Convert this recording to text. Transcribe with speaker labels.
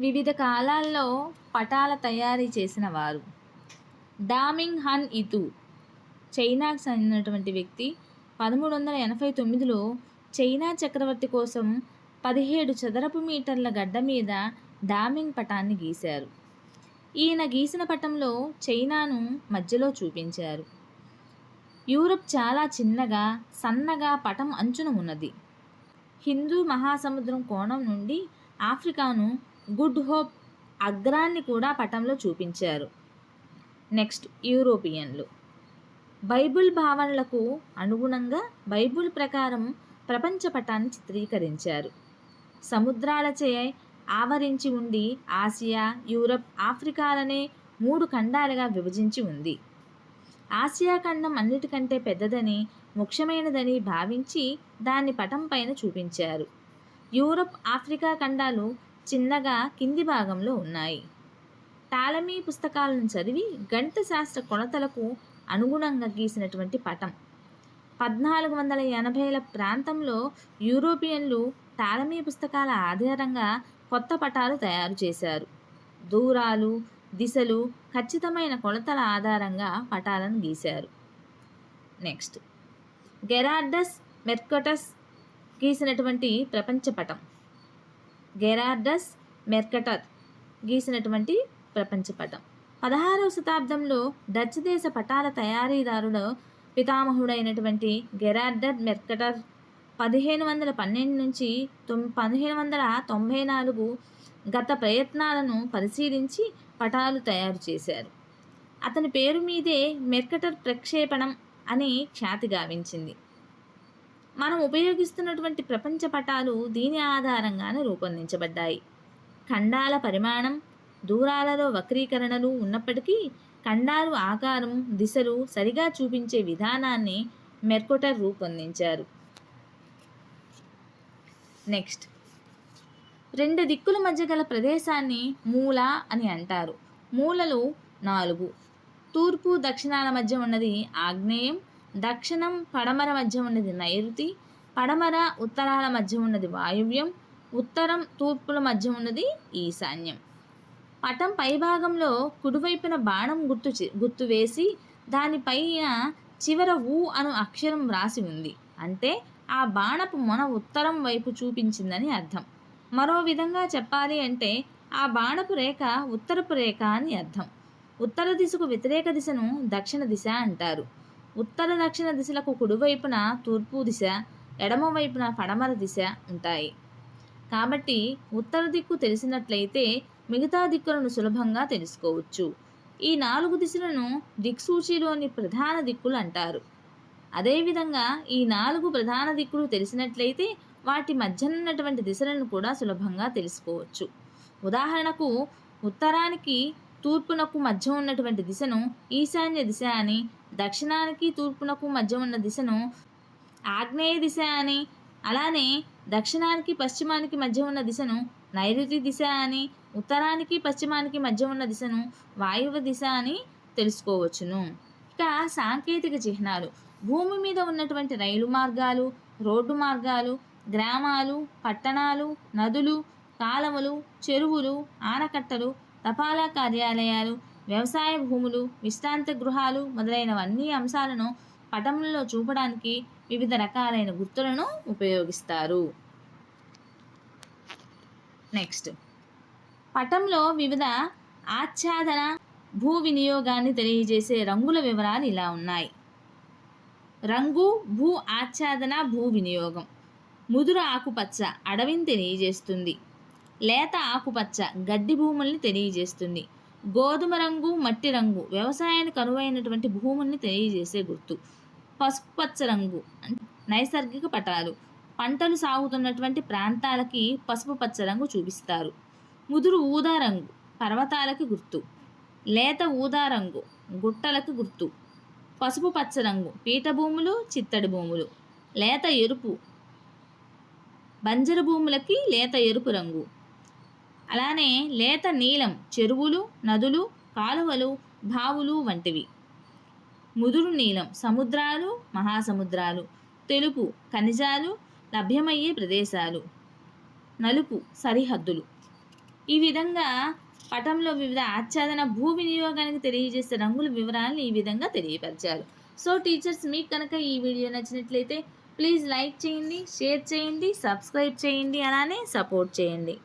Speaker 1: వివిధ కాలాల్లో పటాల తయారీ చేసిన వారు. డామింగ్ హన్ ఇతు చైనాకు చెందినటువంటి వ్యక్తి పదమూడు వందల ఎనభై తొమ్మిదిలో చైనా చక్రవర్తి కోసం పదిహేడు చదరపు మీటర్ల గడ్డ మీద డామింగ్ పటాన్ని గీశారు. ఈయన గీసిన పటంలో చైనాను మధ్యలో చూపించారు. యూరప్ చాలా చిన్నగా సన్నగా పటం అంచున ఉన్నది. హిందూ మహాసముద్రం కోణం నుండి ఆఫ్రికాను గుడ్ హోప్ అగ్రాన్ని కూడా పటంలో చూపించారు. నెక్స్ట్ యూరోపియన్లు. బైబిల్ భావనలకు అనుగుణంగా బైబిల్ ప్రకారం ప్రపంచ పటాన్ని చిత్రీకరించారు. సముద్రాలచే ఆవరించి ఉండి ఆసియా యూరప్ ఆఫ్రికాలనే మూడు ఖండాలుగా విభజించి ఉంది. ఆసియా ఖండం అన్నిటికంటే పెద్దదని ముఖ్యమైనదని భావించి దాన్ని పటం పైన చూపించారు. యూరప్ ఆఫ్రికా ఖండాలు చిన్నగా కింది భాగంలో ఉన్నాయి. టాలమీ పుస్తకాలను చదివి గణిత శాస్త్ర కొలతలకు అనుగుణంగా గీసినటువంటి పటం. పద్నాలుగు వందల ఎనభైల ప్రాంతంలో యూరోపియన్లు టాలమీ పుస్తకాల ఆధారంగా కొత్త పటాలు తయారు చేశారు. దూరాలు దిశలు ఖచ్చితమైన కొలతల ఆధారంగా పటాలను గీశారు. నెక్స్ట్. గెరార్డస్ మెర్కటస్ గీసినటువంటి ప్రపంచ పటం. గెరార్డస్ మెర్కటర్ గీసినటువంటి ప్రపంచ పటం. పదహారవ శతాబ్దంలో డచ్ దేశ పటాల తయారీదారుడు పితామహుడైనటువంటి గెరార్డర్ మెర్కటర్ పదిహేను వందల పన్నెండు నుంచి తొమ్ పదిహేను వందల తొంభై నాలుగు గత ప్రయత్నాలను పరిశీలించి పటాలు తయారు చేశారు. అతని పేరు మీదే మెర్కటర్ ప్రక్షేపణం అని ఖ్యాతి గావించింది. మనం ఉపయోగిస్తున్నటువంటి ప్రపంచ పటాలు దీని ఆధారంగానే రూపొందించబడ్డాయి. ఖండాల పరిమాణం దూరాలలో వక్రీకరణలు ఉన్నప్పటికీ ఖండాలు ఆకారం దిశలు సరిగా చూపించే విధానాన్ని మెర్కొటర్ రూపొందించారు. నెక్స్ట్. రెండు దిక్కుల మధ్య గల ప్రదేశాన్ని మూల అని అంటారు. మూలలు నాలుగు. తూర్పు దక్షిణాల మధ్య ఉన్నది ఆగ్నేయం దక్షిణం పడమర మధ్య ఉన్నది. నైరుతి పడమర ఉత్తరాల మధ్య ఉన్నది. వాయువ్యం ఉత్తరం తూర్పుల మధ్య ఉన్నది. ఈశాన్యం పటం పైభాగంలో కుడివైపున బాణం గుర్తు గుర్తు వేసి దానిపైన చివర ఊ అను అక్షరం వ్రాసి ఉంది. అంటే ఆ బాణపు మొన ఉత్తరం వైపు చూపించిందని అర్థం. మరో విధంగా చెప్పాలి అంటే ఆ బాణపు రేఖ ఉత్తరపు రేఖ అని అర్థం. ఉత్తర దిశకు వ్యతిరేక దిశను దక్షిణ దిశ అంటారు. ఉత్తర దక్షిణ దిశలకు కుడివైపున తూర్పు దిశ ఎడమ వైపున పడమర దిశ ఉంటాయి. కాబట్టి ఉత్తర దిక్కు తెలిసినట్లయితే మిగతా దిక్కులను సులభంగా తెలుసుకోవచ్చు. ఈ నాలుగు దిశలను దిక్సూచిలోని ప్రధాన దిక్కులు అంటారు. అదేవిధంగా ఈ నాలుగు ప్రధాన దిక్కులు తెలిసినట్లయితే వాటి మధ్యనున్నటువంటి దిశలను కూడా సులభంగా తెలుసుకోవచ్చు. ఉదాహరణకు ఉత్తరానికి తూర్పునకు మధ్య ఉన్నటువంటి దిశను ఈశాన్య దిశ అని దక్షిణానికి తూర్పునకు మధ్య ఉన్న దిశను ఆగ్నేయ దిశ అని అలానే దక్షిణానికి పశ్చిమానికి మధ్య ఉన్న దిశను నైరుతి దిశ అని ఉత్తరానికి పశ్చిమానికి మధ్య ఉన్న దిశను వాయువ దిశ అని తెలుసుకోవచ్చును. ఇక సాంకేతిక చిహ్నాలు. భూమి మీద ఉన్నటువంటి రైలు మార్గాలు రోడ్డు మార్గాలు గ్రామాలు పట్టణాలు నదులు కాలవలు చెరువులు ఆనకట్టలు తపాలా కార్యాలయాలు వ్యవసాయ భూములు విశ్రాంత గృహాలు మొదలైనవన్నీ అంశాలను పటంలో చూపడానికి వివిధ రకాలైన గుర్తులను ఉపయోగిస్తారు. నెక్స్ట్. పటంలో వివిధ ఆచ్ఛాదన భూ వినియోగాన్ని తెలియజేసే రంగుల వివరాలు ఇలా ఉన్నాయి. రంగు భూ ఆచ్ఛాదన భూ వినియోగం. ముదురు ఆకుపచ్చ అడవిని తెలియజేస్తుంది. లేత ఆకుపచ్చ గడ్డి భూముల్ని తెలియజేస్తుంది. గోధుమ రంగు మట్టి రంగు వ్యవసాయానికి అనువైనటువంటి భూముల్ని తెలియజేసే గుర్తు. పసుపు పచ్చ రంగు నైసర్గిక పటాలు. పంటలు సాగుతున్నటువంటి ప్రాంతాలకి పసుపు పచ్చ రంగు చూపిస్తారు. ముదురు ఊదా రంగు పర్వతాలకి గుర్తు. లేత ఊదా రంగు గుట్టలకు గుర్తు. పసుపు పచ్చ రంగు పీఠభూములు చిత్తడి భూములు. లేత ఎరుపు బంజరు భూములకి లేత ఎరుపు రంగు. అలానే లేత నీలం చెరువులు నదులు కాలువలు బావులు వంటివి. ముదురు నీలం సముద్రాలు మహాసముద్రాలు తెలుపు ఖనిజాలు లభ్యమయ్యే ప్రదేశాలు నలుపు సరిహద్దులు. ఈ విధంగా పటంలో వివిధ ఆచ్ఛాదన భూ వినియోగానికి తెలియజేసే రంగుల వివరాలను ఈ విధంగా తెలియపరిచారు. సో టీచర్స్ మీకు కనుక ఈ వీడియో నచ్చినట్లయితే ప్లీజ్ లైక్ చేయండి షేర్ చేయండి సబ్స్క్రైబ్ చేయండి అలానే సపోర్ట్ చేయండి.